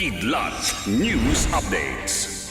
Kidlat News Updates.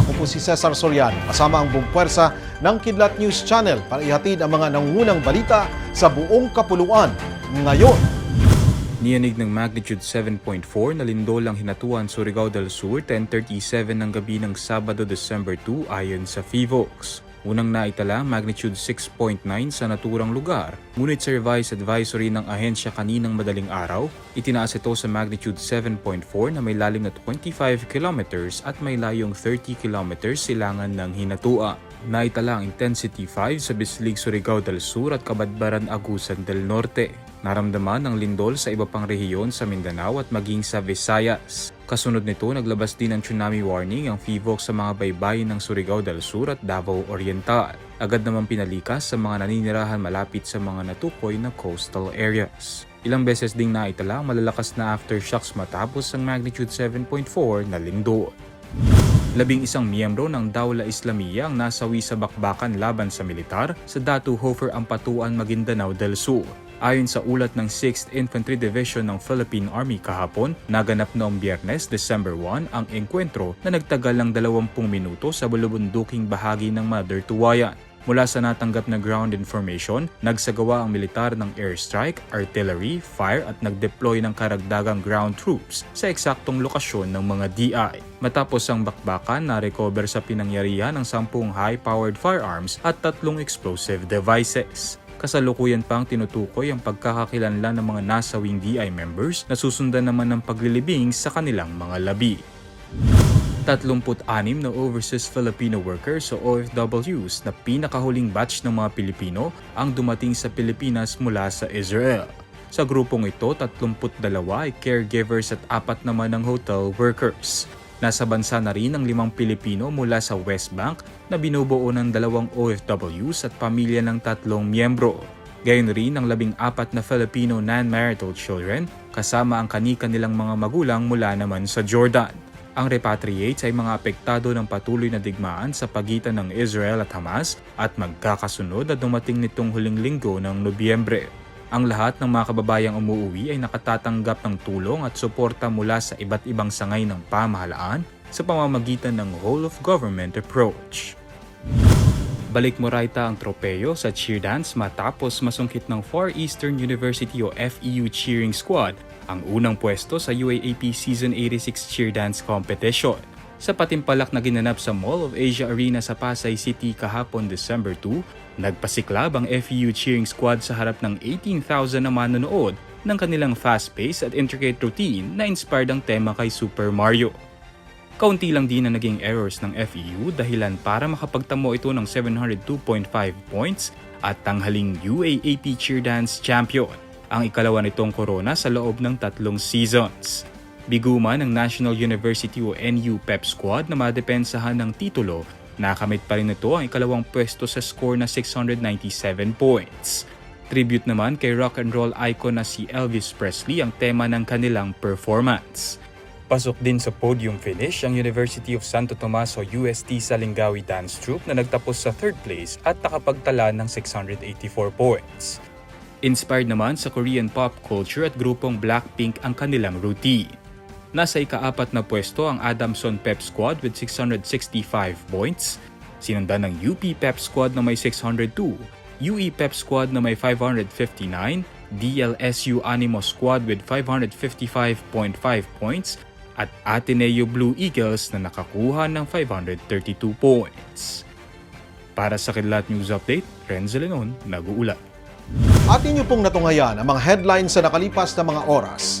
Ako po si Cesar Soriano, kasama ang buong puwersa ng Kidlat News Channel para ihatid ang mga nangungunang balita sa buong kapuluan. Ngayon, Niyanig ng magnitude 7.4 na lindol ang hinatuan Surigao del Sur 10.37 ng gabi ng Sabado, December 2 ayon sa FIVOX. Unang naitala magnitude 6.9 sa naturang lugar, ngunit sa revised advisory ng ahensya kaninang madaling araw, itinaas ito sa magnitude 7.4 na may lalim na 25 kilometers at may layong 30 kilometers silangan ng hinatua. Naitala ang intensity 5 sa Bislig Surigao del Sur at Kabadbaran Agusan del Norte. Naramdaman ang lindol sa iba pang rehiyon sa Mindanao at maging sa Visayas. Kasunod nito, naglabas din ng tsunami warning ang FIVOC sa mga baybayin ng Surigao del Sur at Davao Oriental. Agad naman pinalikas sa mga naninirahan malapit sa mga natukoy na coastal areas. Ilang beses ding naitala malalakas na aftershocks matapos ang magnitude 7.4 na lindol. Labing isang miyembro ng Dawla Islamiyya ang nasawi sa bakbakan laban sa militar sa Datu Hofer Ampatuan, Maguindanao del Sur. Ayon sa ulat ng 6th Infantry Division ng Philippine Army kahapon, naganap noong biyernes, December 1, ang engkwentro na nagtagal ng 20 minuto sa bulubunduking bahagi ng Mother Tuwayan. Mula sa natanggap na ground information, nagsagawa ang militar ng airstrike, artillery, fire at nag-deploy ng karagdagang ground troops sa eksaktong lokasyon ng mga DI. Matapos ang bakbakan, na-recover sa pinangyarihan ang 10 high-powered firearms at tatlong explosive devices. Kasalukuyan pang tinutukoy ang pagkakakilanlan ng mga nasawing DI members na susundan naman ng paglilibing sa kanilang mga labi. 36 na overseas Filipino workers o OFWs na pinakahuling batch ng mga Pilipino ang dumating sa Pilipinas mula sa Israel. Sa grupong ito, 32 ay caregivers at apat naman ng hotel workers. Nasa bansa na rin ang limang Pilipino mula sa West Bank na binubuo ng dalawang OFWs at pamilya ng tatlong miyembro. Gayon rin ang labing apat na Filipino non-marital children kasama ang kanika nilang mga magulang mula naman sa Jordan. Ang repatriates ay mga apektado ng patuloy na digmaan sa pagitan ng Israel at Hamas at magkakasunod na dumating nitong huling linggo ng Nobyembre. Ang lahat ng mga kababayang umuwi ay nakatatanggap ng tulong at suporta mula sa iba't ibang sangay ng pamahalaan sa pamamagitan ng whole-of-government approach. Balik Moraita ang tropeyo sa cheer dance matapos masungkit ng Far Eastern University o FEU cheering squad ang unang pwesto sa UAAP Season 86 cheer dance competition. Sa patimpalak na ginanap sa Mall of Asia Arena sa Pasay City kahapon December 2, nagpasiklab ang FEU cheering squad sa harap ng 18,000 na manonood ng kanilang fast-paced at intricate routine na inspired ang tema kay Super Mario. Kaunti lang din na naging errors ng FEU dahilan para makapagtamo ito ng 702.5 points at tanghaling UAAP Cheer Dance Champion, ang ikalawa nitong korona sa loob ng tatlong seasons. Biguman ng National University o NU Pep Squad na madepensahan ng titulo, nakamit pa rin ito ang ikalawang pwesto sa score na 697 points. Tribute naman kay rock and roll icon na si Elvis Presley ang tema ng kanilang performance. Pasok din sa podium finish ang University of Santo Tomas o UST Salingawi Dance Troupe na nagtapos sa third place at nakapagtala ng 684 points. Inspired naman sa Korean pop culture at grupong Blackpink ang kanilang routine. Nasa ikaapat na pwesto ang Adamson Pep Squad with 665 points, sinundan ng UP Pep Squad na may 602, UE Pep Squad na may 559, DLSU Animo Squad with 555.5 points, at Ateneo Blue Eagles na nakakuha ng 532 points. Para sa Kidlat News Update, Renzo Lenon, nag-uulat. atin niyo pong natungayan ang mga headlines sa nakalipas na mga oras.